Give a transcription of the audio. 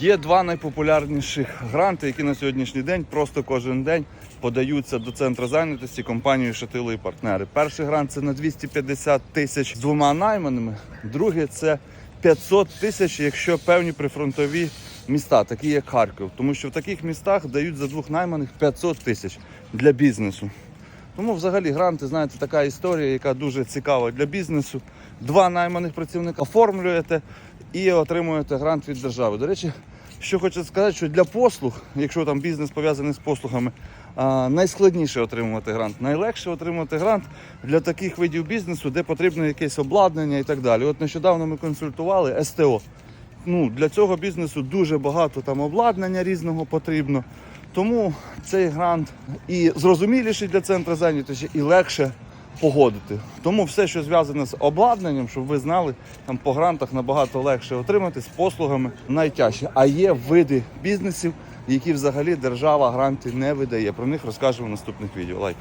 Є два найпопулярніших гранти, які на сьогоднішній день просто кожен день подаються до центру зайнятості компанією Шатило і партнери. Перший грант це на 250 тисяч з двома найманими. Другий це 500 тисяч, якщо певні прифронтові міста, такі як Харків. Тому що в таких містах дають за двох найманих 500 тисяч для бізнесу. Тому взагалі гранти, знаєте, така історія, яка дуже цікава для бізнесу. Два найманих працівника оформлюєте і отримуєте грант від держави. До речі, що хочу сказати, що для послуг, якщо там бізнес пов'язаний з послугами, найскладніше отримувати грант. Найлегше отримати грант для таких видів бізнесу, де потрібно якесь обладнання і так далі. От нещодавно ми консультували СТО. Ну, для цього бізнесу дуже багато там обладнання різного потрібно. Тому цей грант і зрозуміліший для центру зайнятості, і легше погодити. Тому все, що зв'язане з обладнанням, щоб ви знали, там по грантах набагато легше отримати з послугами найтяжче. А є види бізнесів, які взагалі держава гранти не видає. Про них розкажемо в наступних відео. Лайк.